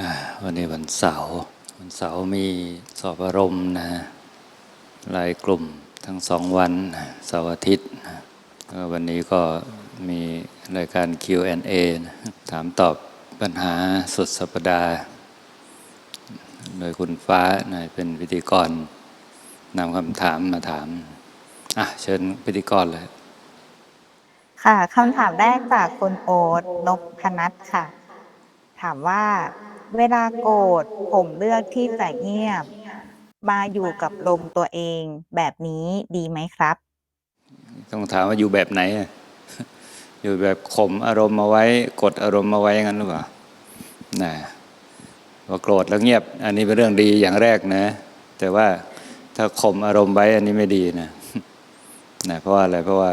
นะวันนี้วันเสาร์วันเสาร์มีสอบอารมณ์นะรายกลุ่มทั้งสองวันเสาร์อาทิตย์นะก็วันนี้ก็มีรายการ Q&A นะถามตอบปัญหาสุดสัปดาห์ โดยคุณฟ้านะเป็นพิธีกรนำคำถามมาถาม อะ เชิญพิธีกรเลย ค่ะคำถามแรกจากคุณโอ๊ตนพนัทค่ะ ถามว่า เวลาโกรธผมเลือกที่จะเงียบ มาอยู่กับลมตัวเองแบบนี้ดีไหมครับ ต้องถามว่าอยู่แบบไหน อยู่แบบข่มอารมณ์มาไว้ กดอารมณ์มาไว้อย่างนั้นหรือเปล่านะพอโกรธแล้วเงียบ อันนี้เป็นเรื่องดีอย่างแรกนะ แต่ว่าถ้าข่มอารมณ์ไว้อันนี้ไม่ดีนะนะเพราะว่าอะไรเพราะว่า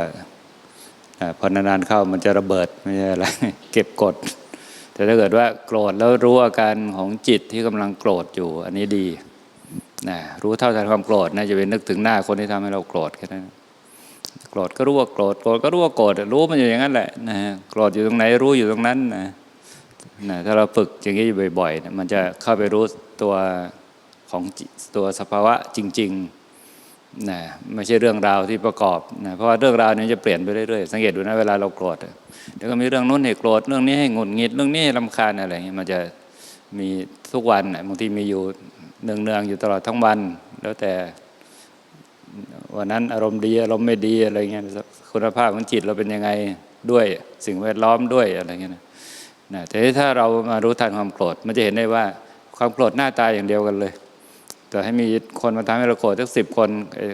พอนานๆเข้ามันจะระเบิดไม่ใช่อะไรเก็บกด แต่ถ้าเกิดว่าโกรธแล้วรู้อาการของจิตที่กำลังโกรธอยู่ อันนี้ดีนะรู้เท่าทันความโกรธนะจะไปนึกถึงหน้าคนที่ทำให้เราโกรธแค่นั้นโกรธก็รู้ว่าโกรธโกรธก็รู้ว่าโกรธรู้มันอยู่อย่างนั้นแหละนะฮะโกรธอยู่ตรงไหนรู้อยู่ตรงนั้นนะนะถ้าเราฝึกอย่างนี้อยู่บ่อยๆมันจะเข้าไปรู้ตัวของตัวสภาวะจริง ๆ นะไม่ใช่เรื่องราวที่ประกอบนะเพราะว่าเรื่องราวนี้จะเปลี่ยนไปเรื่อยๆสังเกตดูนะเวลาเราโกรธเดี๋ยวก็มีเรื่องนู้นให้โกรธเรื่องนี้ให้หงุดหงิดเรื่องนี้ให้รำคาญอะไรเงี้ยมันจะมีทุกวันบางทีมีอยู่เนืองๆอยู่ตลอดทั้งวัน แล้วแต่วันนั้นอารมณ์ดีอารมณ์ไม่ดีอะไรเงี้ยคุณภาพของจิตเราเป็นยังไงด้วยสิ่งแวดล้อมด้วยอะไรเงี้ยนะนะแต่ถ้าเรามารู้ทันความโกรธมันจะเห็นได้ว่าความโกรธหน้าตาอย่างเดียวกันเลย แต่ให้มีคนมาทำให้เราโกรธทั้งสิบคน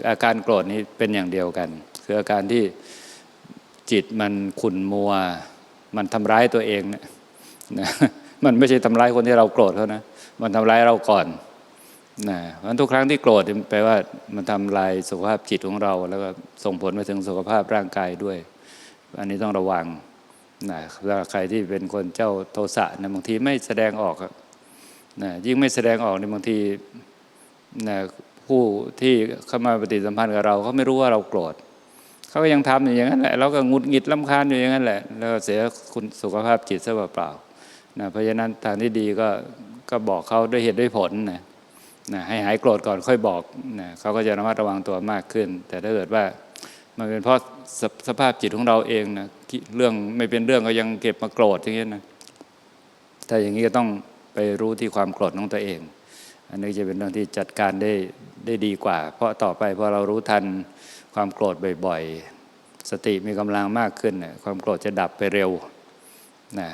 อาการโกรธนี้เป็นอย่างเดียวกัน คืออาการที่จิตมันขุ่นมัว มันทำร้ายตัวเองนะนะมันไม่ใช่ทำร้ายคนที่เราโกรธเขานะ มันทำร้ายเราก่อนนะเพราะทุกครั้งที่โกรธเนี่ยแปลว่ามันทำลายสุขภาพจิตของเรา แล้วก็ส่งผลไปถึงสุขภาพร่างกายด้วย อันนี้ต้องระวังนะถ้าใครที่เป็นคนเจ้าโทสะนะบางทีไม่แสดงออกนะยิ่งไม่แสดงออกในบางที นะผู้ที่เข้ามาปฏิสัมพันธ์กับเราเขาไม่รู้ว่าเราโกรธเขาก็ยังทำอยู่อย่างนั้นแหละเราก็งุดหงิดลำคาญอยู่อย่างนั้นแหละ แล้วเสียคุณสุขภาพจิตซะเปล่าๆนะเพราะฉะนั้นทางที่ดีก็ก็บอกเขาด้วยเหตุด้วยผลนะนะให้หายโกรธก่อนค่อยบอกนะเขาก็จะระมัดระวังตัวมากขึ้น แต่ถ้าเกิดว่ามันเป็นเพราะสสภาพจิตของเราเองนะเรื่องไม่เป็นเรื่องก็ยังเก็บมาโกรธอย่างเงี้ยนะถ้าอย่างนี้ก็ต้องไปรู้ที่ความโกรธของตัวเอง อันนี้จะเป็นเรื่องที่จัดการได้ได้ดีกว่า เพราะต่อไปพอเรารู้ทันความโกรธบ่อยๆ สติมีกำลังมากขึ้นเนี่ยความโกรธจะดับไปเร็วนะ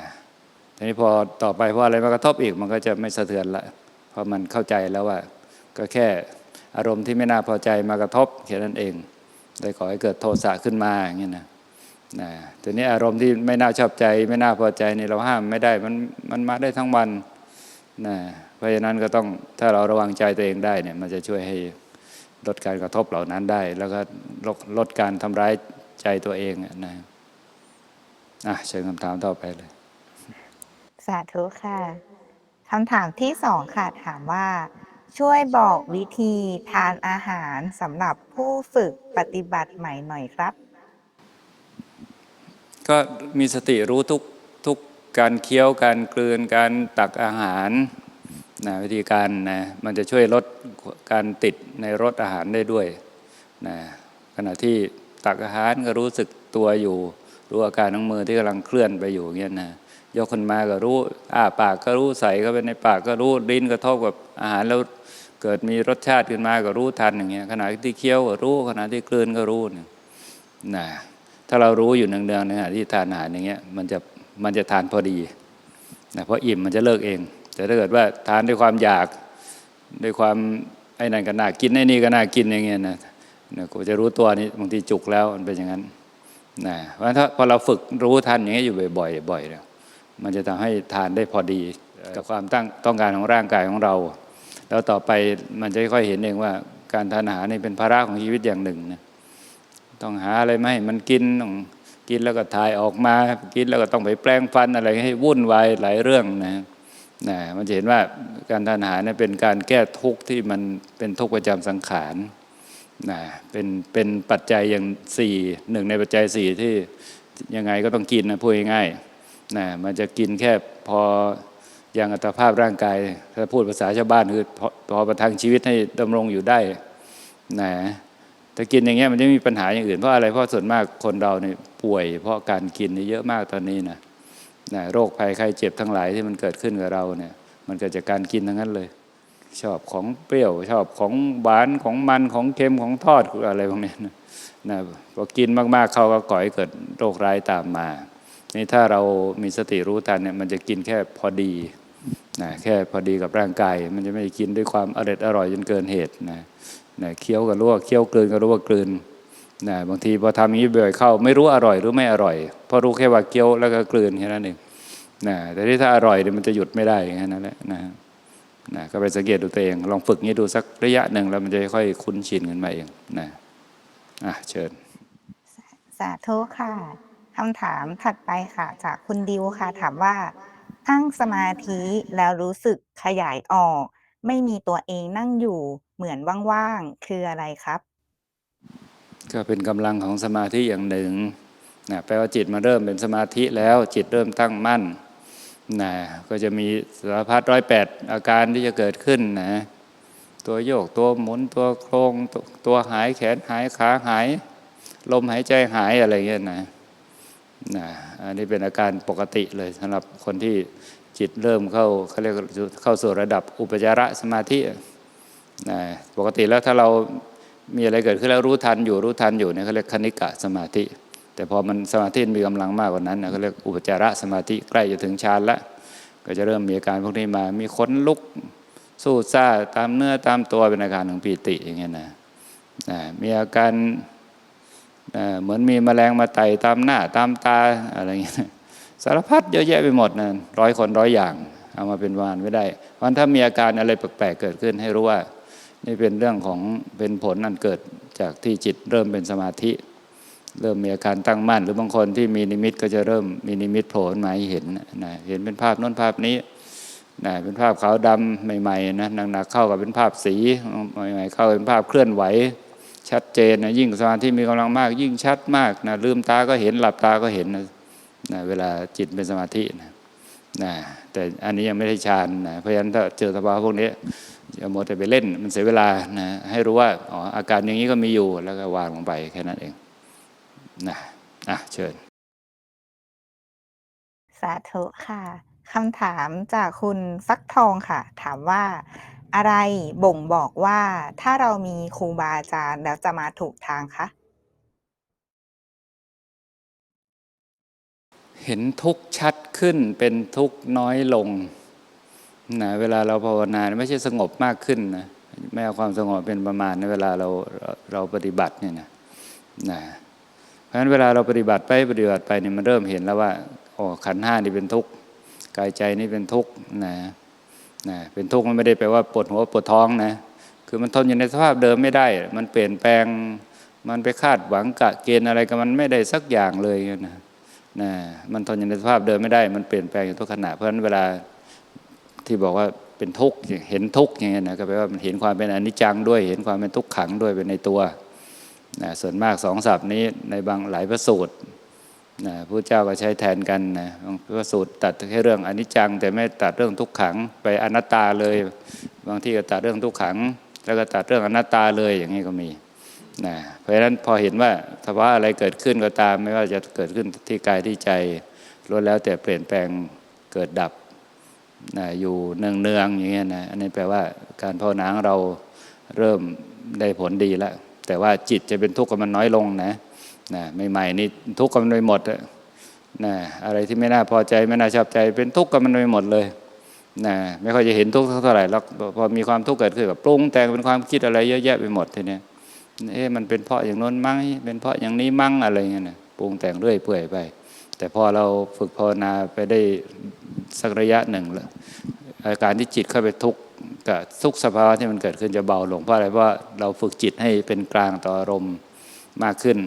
ทีนี้พอต่อไปพออะไรมากระทบอีกมันก็จะไม่สะเทือนละเพราะมันเข้าใจแล้วว่า ก็แค่อารมณ์ที่ไม่น่าพอใจมากระทบแค่นั้นเองเลยขอให้เกิดโทสะขึ้นมาอย่างนี้นะนะทีนี้อารมณ์ที่ไม่น่าชอบใจ ไม่น่าพอใจนี่เราห้ามไม่ได้มันมันมาได้ทั้งวัน นะเพราะฉะนั้นก็ต้องถ้าเราระวังใจตัวเองได้เนี่ยมันจะช่วยให้ลดการกระทบเหล่านั้นได้ แล้วก็ลดลดการทำร้ายใจตัวเองอะนะอะเชิญคำถามต่อไปเลย สาธุค่ะคำถามที่สองค่ะถามว่า ช่วยบอกวิธีทานอาหารสำหรับผู้ฝึกปฏิบัติใหม่หน่อยครับ ก็มีสติรู้ทุกทุ การเคี้ยวการกลืนการตักอาหารนะวิธีการนะมันจะช่วยลดการติดในรสอาหารได้ด้วยนะขณะที่ตักอาหารก็รู้สึกตัวอยู่ รู้อาการของมือที่กำลังเคลื่อนไปอยู่อย่างเงี้ยนะยกขึ้นมาก็รู้อ้าปากก็รู้ใส่เข้าไปในปากก็รู้ลิ้นกระทบกับอาหารแล้วเกิดมีรสชาติขึ้นมาก็รู้ทันอย่างเงี้ยขณะที่เคี้ยวก็รู้ขณะที่กลืนก็รู้นะนะถ้าเรารู้อยู่เนืองๆในขณะที่ทานอาหารอย่างเงี้ยมันจะ มันจะทานพอดีนะเพราะอิ่มมันจะเลิกเอง แต่ถ้าเกิดว่าทานด้วยความอยากด้วยความไอ้นั่นก็น่ากินไอ้นี่ก็น่ากินอย่างเงี้ยนะนะกูจะรู้ตัวนี้บางทีจุกแล้วมันเป็นอย่างนั้นนะเพราะฉะนั้นถ้าพอเราฝึกรู้ทันอย่างเงี้ยอยู่บ่อยๆบ่อยเนี่ยมันจะทำให้ทานได้พอดีกับความตั้งต้องการของร่างกายของเรา แล้วต่อไปมันจะค่อยเห็นเองว่าการทานอาหารนี่เป็นภาระของชีวิตอย่างหนึ่งนะต้องหาอะไรมาให้มันกินต้อง กินแล้วก็ถ่ายออกมา กินแล้วก็ต้องไปแปลงฟันอะไรให้วุ่นวายหลายเรื่องนะนะมันจะเห็นว่าการทานอาหารเนี่ยเป็นการแก้ทุกข์ที่มันเป็นทุกข์ประจำสังขารนะเป็นเป็นปัจจัยอย่างสี่หนึ่งในปัจจัยสี่ที่ยังไงก็ต้องกินนะพูดง่ายๆนะมันจะกินแค่พออย่างอัตภาพร่างกายถ้าพูดภาษาชาวบ้านคือพอพอประทังชีวิตให้ดำรงอยู่ได้นะ ถ้ากินอย่างเงี้ยมันจะมีปัญหาอย่างอื่นเพราะอะไรเพราะส่วนมากคนเราเนี่ยป่วย เพราะการกินนี่เยอะมากตอนนี้นะนะโรคภัยไข้เจ็บทั้งหลายที่มันเกิดขึ้นกับเราเนี่ยมันเกิดจากการกินทั้งนั้นเลย ชอบของเปรี้ยวชอบของหวานของมันของเค็มของทอดอะไรพวกนี้นะนะพอกินมากๆเขาก็ก่อให้เกิดโรคร้ายตามมานี่ถ้าเรามีสติรู้ทันเนี่ยมันจะกินแค่พอดีนะแค่พอดีกับร่างกาย มันจะไม่กินด้วยความอร่อยอร่อยจนเกินเหตุนะ นะเคี้ยวก็รู้ว่าเคี้ยวกลืนก็รู้ว่ากลืนนะบางทีพอทำอย่างนี้บ่อยเข้า ไม่รู้อร่อยหรือไม่อร่อยเพราะรู้แค่ว่าเคี้ยวแล้วก็กลืนแค่นั้นเองนะแต่ที่ถ้าอร่อยเนี่ยมันจะหยุดไม่ได้แค่นั้นแหละนะนะก็ไปสังเกตดูตัวเอง ลองฝึกนี้ดูสักระยะหนึ่งแล้วมันจะค่อยคุ้นชินกันมาเองนะอะเชิญ สาธุค่ะคำถามถัดไปค่ะ จากคุณดิวค่ะ ถามว่านั่งสมาธิแล้วรู้สึกขยายออก ไม่มีตัวเองนั่งอยู่เหมือนว่างๆ คืออะไรครับ ก็เป็นกำลังของสมาธิอย่างหนึ่งนะแปลว่าจิตมาเริ่มเป็นสมาธิแล้วจิตเริ่มตั้งมั่นนะก็จะมีสารพัดร้อยแปดอาการที่จะเกิดขึ้นนะตัวโยกตัวหมุนตัวโครงตตัวหายแขนหายขาหาย ลมหายใจหายอะไรเงี้ยนะนะอันนี้เป็นอาการปกติเลยสำหรับคนที่ จิตเริ่มเข้าเขาเรียกเข้าสู่ระดับอุปจารสมาธิปกติแล้วถ้าเรามีอะไรเกิดขึ้นแล้วรู้ทันอยู่รู้ทันอยู่เนี่ยเขาเรียกคณิกะสมาธิ แต่พอมันสมาธิมีกำลังมากกว่านั้นนะเขาเรียกอุปจารสมาธิใกล้จะถึงฌานล้วก็จะเริ่มมีอาการพวกนี้มา มีขนลุกสู้ซ่าตามเนื้อตามตัวเป็นอาการของปีติอย่างเงี้ยนะมีอาการเอ่อเหมือนมีแมลงมาไต่ตามหน้าตามตาอะไรเงี้ย สารพัดเยอะแยะไปหมดนะร้อยคนร้อยอย่างเอามาเป็นวานไม่ได้ เพราะฉะนั้นถ้ามีอาการอะไรแปลกๆเกิดขึ้นให้รู้ว่า นี่เป็นเรื่องของเป็นผลอันเกิดจากที่จิตเริ่มเป็นสมาธิ เริ่มมีอาการตั้งมั่น หรือบางคนที่มีนิมิตก็จะเริ่มมีนิมิตโผล่มาให้เห็นนะเห็นเป็นภาพน้นภาพนี้นะเป็นภาพขาวดำใหม่ๆนะหนักๆเข้ากับเป็นภาพสีใหม่ๆเข้าเป็นภาพเคลื่อนไหว ชัดเจนนะยิ่งสมาธิมีกำลังมาก ยิ่งชัดมากนะลืมตาก็เห็นหลับตาก็เห็นนะ นะเวลาจิตเป็นสมาธินะนะแต่อันนี้ยังไม่ได้ฌานนะเพราะฉะนั้นถ้าเจอสภาวะพวกนี้อย่ามัวแต่ไปเล่นมันเสียเวลานะให้รู้ว่าอ๋ออาการอย่างนี้ก็มีอยู่แล้วก็วางลงไปแค่นั้นเองนะอะเชิญ สาธุค่ะคำถามจากคุณฟักทองค่ะ ถามว่าอะไรบ่งบอกว่าถ้าเรามีครูบาอาจารย์แล้วจะมาถูกทางคะ เห็นทุกข์ชัดขึ้นเป็นทุกข์น้อยลงนะเวลาเราภาวนาไม่ใช่สงบมากขึ้นนะไม่เอาความสงบเป็นประมาณในเวลาเราเราเราปฏิบัติเนี่ยนะนะเพราะฉะนั้นเวลาเราปฏิบัติไปปฏิบัติไปเนี่ยมันเริ่มเห็นแล้วว่าอ๋อขันห้านี่เป็นทุกข์กายใจนี่เป็นทุกข์นะนะเป็นทุกข์มันไม่ได้แปลว่าปวดหัวปวดท้องนะคือมันทนอยู่ในสภาพเดิมไม่ได้ มันเปลี่ยนแปลงมันไปคาดหวังกะเกณฑ์อะไรกับมันไม่ได้สักอย่างเลยนะ นะมันทนอยู่ในสภาพเดิมไม่ได้ มันเปลี่ยนแปลงอยู่ทุกขณะ เพราะฉะนั้นเวลาที่บอกว่าเป็นทุกข์เห็นทุกข์อย่างเงี้ยนะก็แปลว่ามันเห็นความเป็นอนิจจังด้วย เห็นความเป็นทุกขังด้วยเป็นในตัวนะส่วนมากสองศัพท์นี้ในบางหลายพระสูตรนะพระเจ้าก็ใช้แทนกันนะบางพระสูตรตัดแค่เรื่องอนิจจัง แต่ไม่ตัดเรื่องทุกขัง ไปอนัตตาเลย บางที่ก็ตัดเรื่องทุกขัง แล้วก็ตัดเรื่องอนัตตาเลยอย่างนี้ก็มี นะเพราะฉะนั้นพอเห็นว่าสภาวะอะไรเกิดขึ้นก็ตาม ไม่ว่าจะเกิดขึ้นที่กายที่ใจล้วนแล้วแต่เปลี่ยนแปลงเกิดดับนะอยู่เนืองๆอย่างเงี้ยนะอันนี้แปลว่าการภาวนาของเราเริ่มได้ผลดีแล้วแต่ว่าจิตจะเป็นทุกข์กับมันน้อยลงนะนะใหม่ๆนี่ทุกข์กับมันไปหมดอะนะอะไรที่ไม่น่าพอใจไม่น่าชอบใจ เป็นทุกข์กับมันไปหมดเลยนะไม่ค่อยจะเห็นทุกข์เท่าไหร่แล้วพอมีความทุกข์เกิดขึ้นกับปรุงแต่งเป็นความคิดอะไรเยอะแยะไปหมดทีเนี้ย เอ๊ะมันเป็นเพราะอย่างน้นมั้งเป็นเพราะอย่างนี้มั้งอะไรเงี้ยนะปรุงแต่งเรื่อยเปื่อยไป แต่พอเราฝึกภาวนาไปได้สักระยะหนึ่งแล้วอาการที่จิตเข้าไปทุกข์กับทุกสภาวะที่มันเกิดขึ้นจะเบาลงเพราะอะไรเพราะเราฝึกจิตให้เป็นกลางต่ออารมณ์มากขึ้น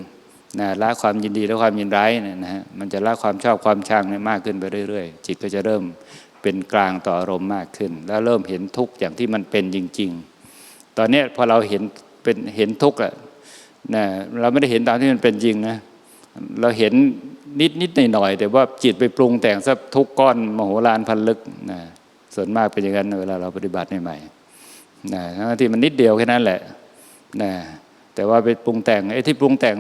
นะละความยินดีและความยินร้ายเนี่ยนะฮะมันจะละความชอบความชังเนี่ยมากขึ้นไปเรื่อยๆ จิตก็จะเริ่มเป็นกลางต่ออารมณ์มากขึ้น แล้วเริ่มเห็นทุกข์อย่างที่มันเป็นจริง ๆ ตอนนี้พอเราเห็น เป็นเห็นทุกข์อะนะเราไม่ได้เห็นตามที่มันเป็นจริงนะเราเห็นนิดนิดหน่อยหน่อยๆแต่ว่าจิตไปปรุงแต่งซะทุกก้อนมโหฬารพันลึกนะส่วนมากเป็นอย่างนั้นเวลาเราปฏิบัติใหม่ๆนะทั้งที่มันนิดเดียวแค่นั้นแหละนะแต่ว่าไปปรุงแต่งไอ้ที่ปรุงแต่ง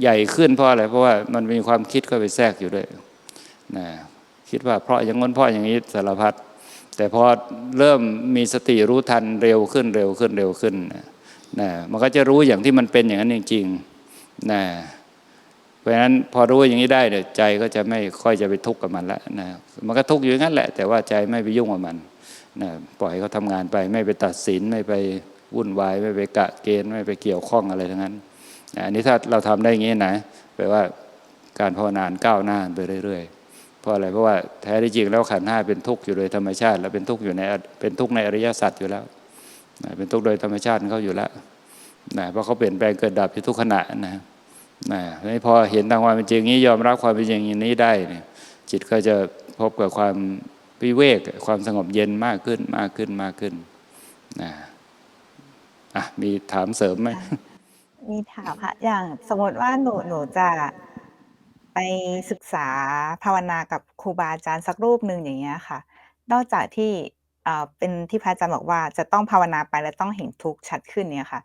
ใหญ่ขึ้นเพราะอะไรเพราะว่ามันมีความคิดเข้าไปแทรกอยู่ด้วยนะคิดว่าเพราะอย่างง้นเพราะอย่างนี้สารพัดแต่พอเริ่มมีสติรู้ทันเร็วขึ้นเร็วขึ้นเร็วขึ้นนะ นะมันก็จะรู้อย่างที่มันเป็นอย่างนั้นจริงๆนะเพราะฉะนั้นพอรู้อย่างนี้ได้เนี่ยใจก็จะไม่ค่อยจะไปทุกข์กับมันละนะมันก็ทุกข์อยู่งั้นแหละ แต่ว่าใจไม่ไปยุ่งกับมันนะปล่อยเขาทำงานไปไม่ไปตัดสินไม่ไปวุ่นวายไม่ไปกะเกณฑ์ไม่ไปเกี่ยวข้องอะไรทั้งนั้นนะอันนี้ถ้าเราทำได้อย่างนี้นะแปลว่าการภาวนานก้าวหน้าไปเรื่อยๆเพราะอะไรเพราะว่าแท้ที่จริงแล้วขันห้าเป็นทุกข์อยู่โดยธรรมชาติ แล้วเป็นทุกข์อยู่ในเป็นทุกข์ในอริยสัจอยู่แล้ว เป็นทุกข์โดยธรรมชาติเขาอยู่แล้วนะเพราะเขาเปลี่ยนแปลงเกิดดับอยู่ทุกขณะนะนะนี่พอเห็นตามความเป็นจริงนี้ยอมรับความเป็นจริงอย่างนี้ได้เนี่ยจิตก็จะพบกับความวิเวกความสงบเย็นมากขึ้นมากขึ้นมากขึ้นนะอะมีถามเสริมไหมมีถามค่ะอย่างสมมติว่าหนูหนูจะไปศึกษาภาวนากับครูบาอาจารย์สักรูปหนึ่งอย่างเงี้ยค่ะ นอกจากที่ อ่อเป็นที่พระอาจารย์บอกว่าจะต้องภาวนาไปแล้วต้องเห็นทุกข์ชัดขึ้นเนี่ยค่ะ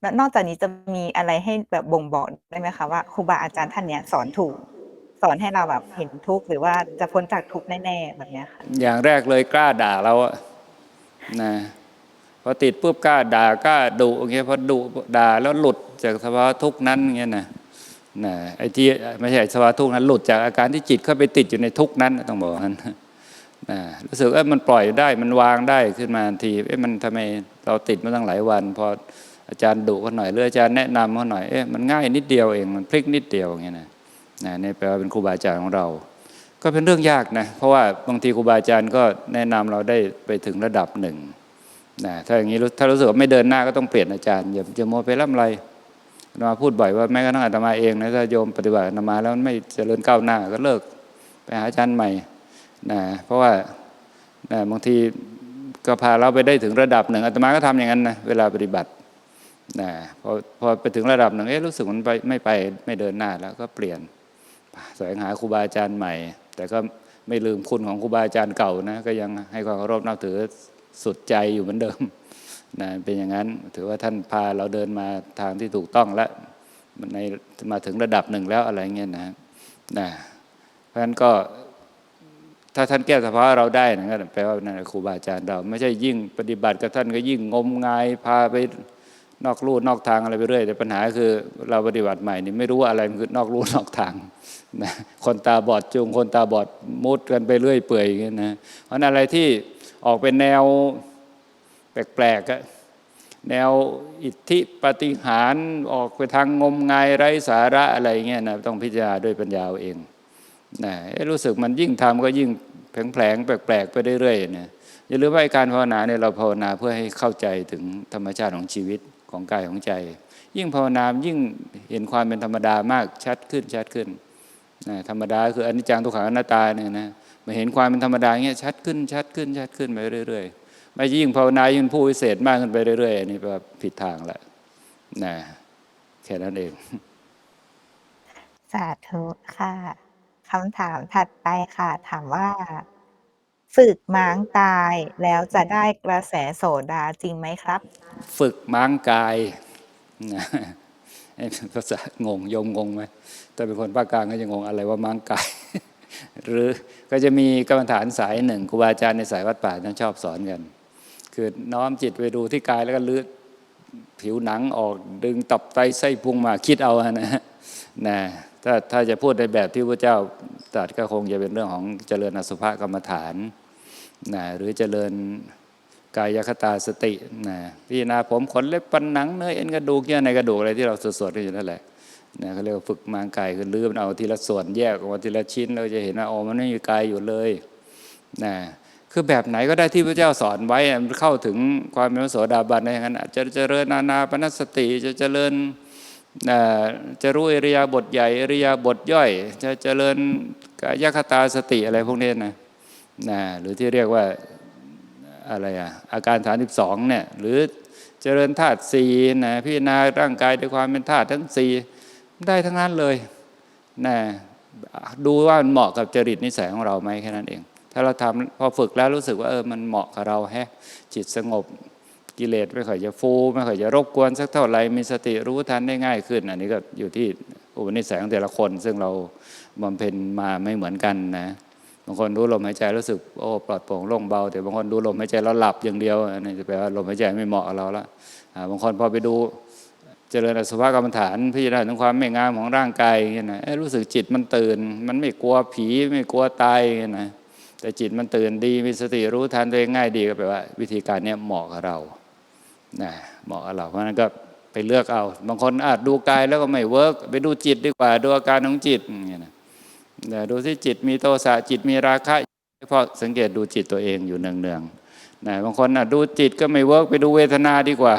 แล้วนอกจากนี้จะมีอะไรให้แบบบ่งบอกได้ไหมคะว่าครูบาอาจารย์ท่านเนี้ยสอนถูก สอนให้เราแบบเห็นทุกข์หรือว่าจะพ้นจากทุกข์แน่ๆแบบเนี้ยค่ะอย่างแรกเลยกล้าด่าเราอะนะพอติดปุ๊บกล้าด่ากล้าดุอย่างเงี้ยพอดุด่าแล้วหลุดจากสภาวะทุกข์นั้นอย่างเงี้ยนะนะไอ้ที่ไม่ใช่สภาวะทุกข์นั้นหลุดจากอาการที่จิตเข้าไปติดอยู่ในทุกข์นั้นต้องบอกนั้น รู้สึกว่ามันปล่อยได้มันวางได้ขึ้นมาทีเอ๊ะมันทำไมเราติดมาตั้งหลายวัน พออาจารย์ดุเขาหน่อยหรืออาจารย์แนะนำเขาหน่อยเอ๊ะมันง่ายนิดเดียวเองมันพลิกนิดเดียวอย่างเงี้ยนะนี่แปลว่าเป็นครูบาอาจารย์ของเรา ก็เป็นเรื่องยากนะเพราะว่าบางทีครูบาอาจารย์ก็แนะนำเราได้ไปถึงระดับหนึ่งนะถ้าอย่างนี้ถ้ารู้สึกว่าไม่เดินหน้าก็ต้องเปลี่ยนอาจารย์อย่าอย่าโมวไปร่ำไรมาพูดบ่อยว่าแม้กระทั่งอาตมาเองนะถ้าโยมปฏิบัติอาตมาแล้วไม่เจริญก้าวหน้าก็เลิกไปหาอาจารย์ใหม่ นะเพราะว่านะบางทีก็พาเราไปได้ถึงระดับหนึ่งอาตมาก็ทำอย่างนั้นนะเวลาปฏิบัตินะพอพอไปถึงระดับหนึ่งเอ๊ะรู้สึกมันไปไม่ไปไม่เดินหน้าแล้วก็เปลี่ยนแสวงหาครูบาอาจารย์ใหม่ แต่ก็ไม่ลืมคุณของครูบาอาจารย์เก่านะก็ยังให้ความเคารพนับถือสุดใจอยู่เหมือนเดิมนะเป็นอย่างนั้นถือว่าท่านพาเราเดินมาทางที่ถูกต้องแล้วมันในมาถึงระดับหนึ่งแล้วอะไรเงี้ยนะนะเพราะฉะนั้นก็ ถ้าท่านแก้สภาวะเราได้นะก็แปลว่านั่นครูบาอาจารย์เรา ไม่ใช่ยิ่งปฏิบัติกับท่านก็ยิ่งงมงายพาไปนอกลู่นอกทางอะไรไปเรื่อย แต่ปัญหาคือเราปฏิบัติใหม่นี่ไม่รู้ว่าอะไรมันคือนอกลู่นอกทางนะคนตาบอดจูงคนตาบอดมุดกันไปเรื่อยเปื่อยอย่างเงี้ยนะเพราะอะไรที่ออกเป็นแนวแปลกๆแนวอิทธิปฏิหารออกไปทางงมงายไร้สาระอะไรเงี้ยนะต้องพิจารณาด้วยปัญญาเอาเอง นะรู้สึกมันยิ่งทำก็ยิ่งแผลงแปลกๆไปเรื่อยๆเนี่ยอย่าลืมว่าการภาวนาเนี่ยเราภาวนาเพื่อให้เข้าใจถึงธรรมชาติของชีวิตของกายของใจ ยิ่งภาวนายิ่งเห็นความเป็นธรรมดามากชัดขึ้นชัดขึ้นนะธรรมดาคืออนิจจังทุกขังอนัตตาเนี่ยนะมาเห็นความเป็นธรรมดาเงี้ยชัดขึ้นชัดขึ้นชัดขึ้นไปเรื่อยๆไม่ยิ่งภาวนายิ่งผู้วิเศษมากขึ้นไปเรื่อยๆนนี้แปลว่าผิดทางละนะแค่นั้นเอง สาธุค่ะ คำถามถัดไปค่ะ ถามว่า ฝึกม้างกายแล้วจะได้กระแสโสดาจริงไหมครับ ฝึกม้างกายนะภาษางงยมงงไหมถ้าเป็นคนภาคกลางก็จะงงอะไรว่าม้างกาย หรือก็จะมีกรรมฐานสายหนึ่งครูบาอาจารย์ในสายวัดป่าท่านชอบสอนกัน คือน้อมจิตไปดูที่กายแล้วก็ลื้อผิวหนังออกดึงตับไตไส้พุงมาคิดเอาอะนะนะ ถ้าถ้าจะพูดในแบบที่พระเจ้าตรัสก็คงจะเป็นเรื่องของเจริญอสุภกรรมฐานนะหรือเจริญกายคตาสตินะพิจารณาผมขนเล็บปันหนังเนื้อเอ็นกระดูกเยื่อในกระดูกอะไรที่เราสวดๆกันอยู่นั่นแหละนะเขาเรียกว่าฝึกมางกายคือลื้อมันเอาทีละส่วนแยกออกมาทีละชิ้น เราจะเห็นว่าอ๋อมันไม่มีกายอยู่เลยนะคือแบบไหนก็ได้ที่พระเจ้าสอนไว้มันเข้าถึงความเป็นพระโสดาบันได้อย่างนั้นอะจะเจริญนานาปนสติจะเจริญ จะรู้อริยาบทใหญ่อริยาบทย่อย จะเจริญกายคตาสติอะไรพวกนี้นะนะหรือที่เรียกว่าอะไรอะอาการฐานสิบสองเนี่ยหรือเจริญธาตุสี่นะพิจารณาร่างกายด้วยความเป็นธาตุทั้งสี่ได้ทั้งนั้นเลยนะดูว่ามันเหมาะกับจริตนิสัยของเราไหมแค่นั้นเอง ถ้าเราทำพอฝึกแล้วรู้สึกว่าเออมันเหมาะกับเราแฮะจิตสงบ กิเลสไม่ค่อยจะฟูไม่ค่อยจะรบกวนสักเท่าไหร่มีสติรู้ทันได้ง่ายขึ้น อันนี้ก็อยู่ที่อุปนิสัยของแต่ละคน ซึ่งเราบำเพ็ญมาไม่เหมือนกันนะบางคนรู้ลมหายใจรู้สึกโอ้ปลอดโปร่งโล่งเบา แต่บางคนดูลมหายใจแล้วหลับอย่างเดียวอันนี้จะแปลว่าลมหายใจไม่เหมาะกับเราละบางคนพอไปดูเจริญอสุภกรรมฐานพิจารณาถึงความไม่งามของร่างกายเงี้ยนะรู้สึกจิตมันตื่น มันไม่กลัวผีไม่กลัวตายเงี้ยนะแต่จิตมันตื่นดีมีสติรู้ทันตัวเองง่ายดีก็แปลว่า วิธีการเนี้ยเหมาะกับเรา นะเหมาะกับเราเพราะนั้นก็ไปเลือกเอา บางคนอาจดูกายแล้วก็ไม่เวิร์กไปดูจิตดีกว่า ดูอาการของจิตอย่างเงี้ยนะดูที่จิตมีโทสะจิตมีราคะเพราะสังเกตดูจิตตัวเองอยู่เนืองๆนะบางคนอะดูจิตก็ไม่เวิร์กไปดูเวทนาดีกว่า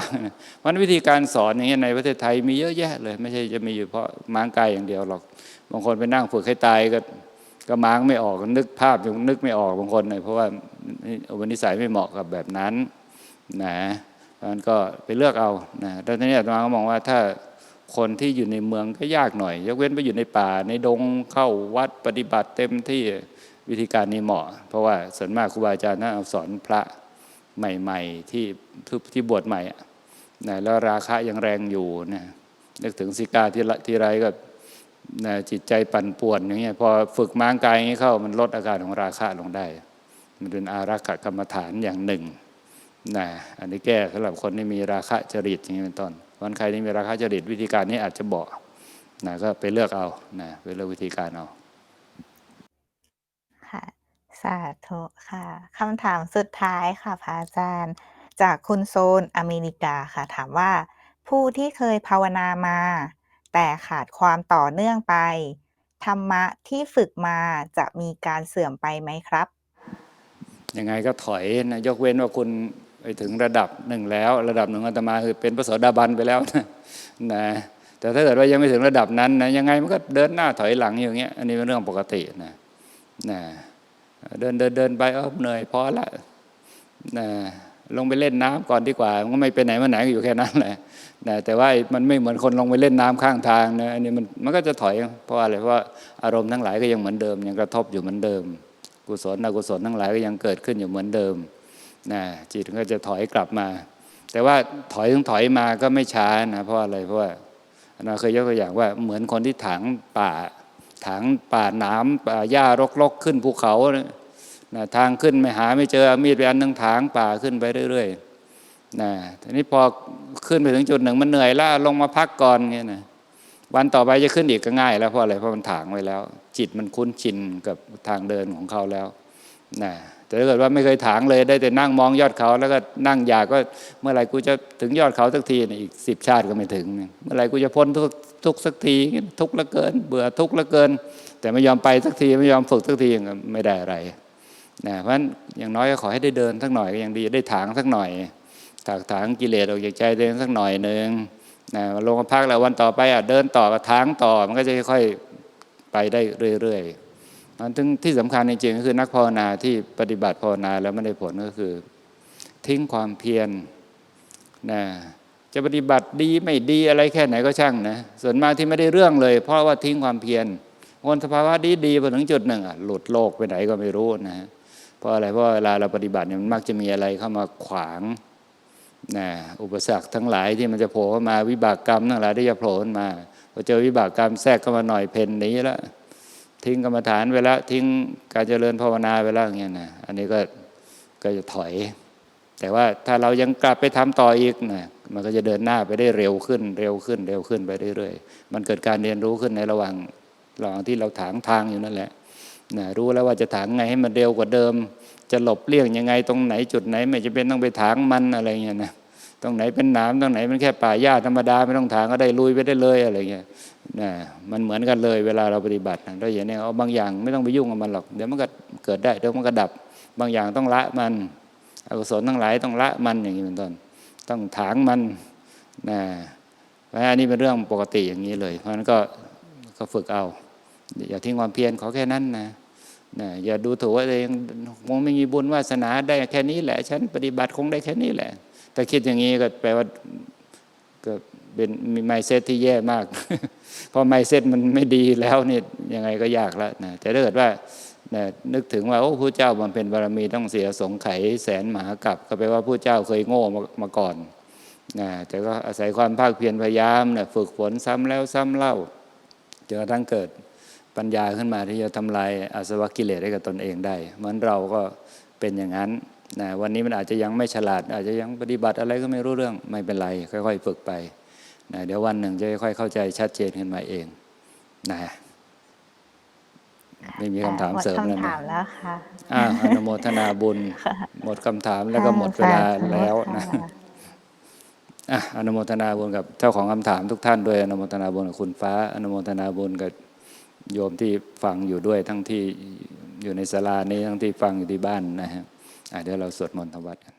เพราะฉะนั้นวิธีการสอนอย่างเงี้ยในประเทศไทยมีเยอะแยะเลย ไม่ใช่จะมีอยู่เพราะม้างกายอย่างเดียวหรอก บางคนไปนั่งฝึกให้ตายก็ก็ม้างไม่ออกนึกภาพยังนึกไม่ออกบางคนเลยเพราะว่าอุปนิสัยไม่เหมาะกับแบบนั้นนะ เพราะฉะนั้นก็ไปเลือกเอานะแต่ทีนี้อาตมาก็มองว่าถ้าคนที่อยู่ในเมืองก็ยากหน่อย ยกเว้นไปอยู่ในป่าในดงเข้าวัดปฏิบัติเต็มที่วิธีการนี้เหมาะ เพราะว่าส่วนมากครูบาอาจารย์น่าเอาสอนพระใหม่ๆที่ที่ที่บวชใหม่นะแล้วราคะยังแรงอยู่นะนึกถึงสิกาที่ที่ไรก็นะจิตใจปั่นป่วนอย่างเงี้ยพอฝึกม้างกายอย่างนี้เข้ามันลดอาการของราคะลงได้ มันเป็นอารักขกรรมฐานอย่างหนึ่ง นะอันนี้แก้สำหรับคนที่มีราคะจริตอย่างนี้เป็นต้นวันใครที่มีราคะจริตวิธีการนี้อาจจะเบานะก็ไปเลือกเอานะไปเลือกวิธีการเอาค่ะสาธุค่ะคำถามสุดท้ายค่ะพระอาจารย์ จากคุณโซนอเมริกาค่ะ ถามว่าผู้ที่เคยภาวนามา แต่ขาดความต่อเนื่องไปธรรมะที่ฝึกมาจะมีการเสื่อมไปไหมครับ ยังไงก็ถอยนะยกเว้นว่าคุณ ไปถึงระดับหนึ่งแล้ว ระดับหนึ่งอาตมาคือเป็นพระโสดาบันไปแล้วนะนะแต่ถ้าเกิดว่ายังไม่ถึงระดับนั้นนะยังไงมันก็เดินหน้าถอยหลังอย่างเงี้ยอันนี้เป็นเรื่องปกตินะนะเดินเดินเดินไปเออเหนื่อยพอละนะลงไปเล่นน้ำก่อนดีกว่า มันก็ไม่ไปไหนมาไหนก็อยู่แค่นั้นแหละนะแต่ว่ามันไม่เหมือนคนลงไปเล่นน้ำข้างทางนะอันนี้มันมันก็จะถอยเพราะอะไรเพราะอารมณ์ทั้งหลายก็ยังเหมือนเดิม ยังกระทบอยู่เหมือนเดิม กุศลอกุศลทั้งหลายก็ยังเกิดขึ้นอยู่เหมือนเดิม นะจิตก็จะถอยกลับมา แต่ว่าถอยถึงถอยมาก็ไม่ช้านะเพราะอะไรเพราะว่าเราเคยยกตัวอย่างว่าเหมือนคนที่ถางป่า ถางป่าหนามป่าหญ้ารกๆขึ้นภูเขานะทางขึ้นไม่หาไม่เจอมีดไปอันหนึงถางป่าขึ้นไปเรื่อยๆนะทีนี้พอขึ้นไปถึงจุดหนึ่งมันเหนื่อยแล้วลงมาพักก่อนเงี้ยนะวันต่อไปจะขึ้นอีกก็ง่าย แล้วเพราะอะไรเพราะมันถางไว้แล้ว จิตมันคุ้นชินกับทางเดินของเขาแล้วนะ แต่ถ้าเกิดว่าไม่เคยถางเลยได้แต่นั่งมองยอดเขา แล้วก็นั่งอยากก็เมื่อไหร่กูจะถึงยอดเขาสักทีอีกสิบชาติก็ไม่ถึง เมื่อไหร่กูจะพ้นทุกทุกสักทีทุกละเกิน เบื่อทุกละเกิน แต่ไม่ยอมไปสักทีไม่ยอมฝึกสักทีไม่ได้อะไรนะเพราะฉะนั้นอย่างน้อยก็ขอให้ได้เดินสักหน่อยก็ยังดีได้ถางสักหน่อยถากถางกิเลสออกจากใจเองสักหน่อยหนึ่งนะลงมาพักแล้ววันต่อไปอะเดินต่อกับทางต่อมันก็จะค่อยๆไปได้เรื่อยๆ มันถึงที่สำคัญจริงๆก็คือนักภาวนาที่ปฏิบัติภาวนาแล้วไม่ได้ผลก็คือ ทิ้งความเพียรนะจะปฏิบัติดีไม่ดีอะไรแค่ไหนก็ช่างนะส่วนมากที่ไม่ได้เรื่องเลย เพราะว่าทิ้งความเพียรคนสภาวะดีดีๆพอถึงจุดหนึ่งอะหลุดโลกไปไหนก็ไม่รู้นะเพราะอะไรเพราะเวลาเราปฏิบัติเนี่ยมันมักจะมีอะไรเข้ามาขวางนะอุปสรรคทั้งหลายที่มันจะโผล่เข้ามาวิบากกรรมทั้งหลายที่จะโผล่ขึ้นมาพอเจอวิบากกรรมแทรกเข้ามาหน่อยเพนนี้แล้ว ทิ้งกรรมฐานไปแล้วทิ้งการเจริญภาวนาไปแล้วอย่างเงี้ยนะอันนี้ก็ก็จะถอย แต่ว่าถ้าเรายังกลับไปทำต่ออีกนะมันก็จะเดินหน้าไปได้เร็วขึ้น เร็วขึ้น เร็วขึ้นไปเรื่อยๆมันเกิดการเรียนรู้ขึ้นในระหว่างระหว่างที่เราถางทางอยู่นั่นแหละนะรู้แล้วว่าจะถางไงให้มันเร็วกว่าเดิม จะหลบเลี่ยงยังไงตรงไหนจุดไหน ไม่จะเป็นต้องไปถางมันอะไรเงี้ยนะ ตรงไหนเป็นหนามตรงไหนเป็นแค่ป่าหญ้าธรรมดาไม่ต้องถางก็ได้ลุยไปได้เลยอะไรเงี้ยนะมันเหมือนกันเลยเวลาเราปฏิบัติเราอย่างนี้เอาบางอย่างไม่ต้องไปยุ่งกับมันหรอกเดี๋ยวมันก็เกิดได้เดี๋ยวมันก็ดับ บางอย่างต้องละมันอกุศลทั้งหลายต้องละมันอย่างนี้เป็นต้นต้องถางมันนะเพราะอันนี้เป็นเรื่องปกติอย่างนี้เลย เพราะนั้นก็ก็ฝึกเอา อย่าทิ้งความเพียรขอแค่นั้นนะนะอย่าดูถูกว่าตัวเองคงไม่มีบุญวาสนาได้แค่นี้แหละ ฉันปฏิบัติคงได้แค่นี้แหละ แต่คิดอย่างนี้ก็แปลว่าก็เป็นมีไมเซ็ตที่แย่มาก เพราะไมเซ็ตมันไม่ดีแล้วนี่ยังไงก็ยากแล้วนะแต่ถ้าเกิดว่านะนึกถึงว่าโอ้ผู้เจ้าบำเพ็ญบารมีต้องเสียสงไขแสนมหากรัปก็แปลว่าผู้เจ้าเคยโง่มามาก่อนนะแต่ก็อาศัยความภาคเพียรพยายามนะฝึกฝนซ้ำแล้วซ้ำเล่าจนกระทั่งเกิดปัญญาขึ้นมาที่จะทำลายอาสวะกิเลสให้กับตนเองได้เหมือนเราก็เป็นอย่างนั้น นะวันนี้มันอาจจะยังไม่ฉลาด อาจจะยังปฏิบัติอะไรก็ไม่รู้เรื่องไม่เป็นไร ค่อย ๆ ฝึกไปนะเดี๋ยววันหนึ่งจะค่อยๆเข้าใจชัดเจนขึ้นมาเองนะไม่มีคำถามหมดเสริมแล้วคำถานะมแล้วค่ะอ่าอนุโมทนาบุญ หมดคำถามแล้วก็หมดเวลาค่ะแล้วนะค่ะอะอนุโมทนาบุญกับเจ้าของคำถามทุกท่านด้วยอนุโมทนาบุญกับคุณฟ้า อนุโมทนาบุญกับโยมที่ฟังอยู่ด้วยทั้งที่อยู่ในศาลานี้ทั้งที่ฟังอยู่ที่บ้านนะฮะอะ เดี๋ยวเราสวดมนต์ทวัดกัน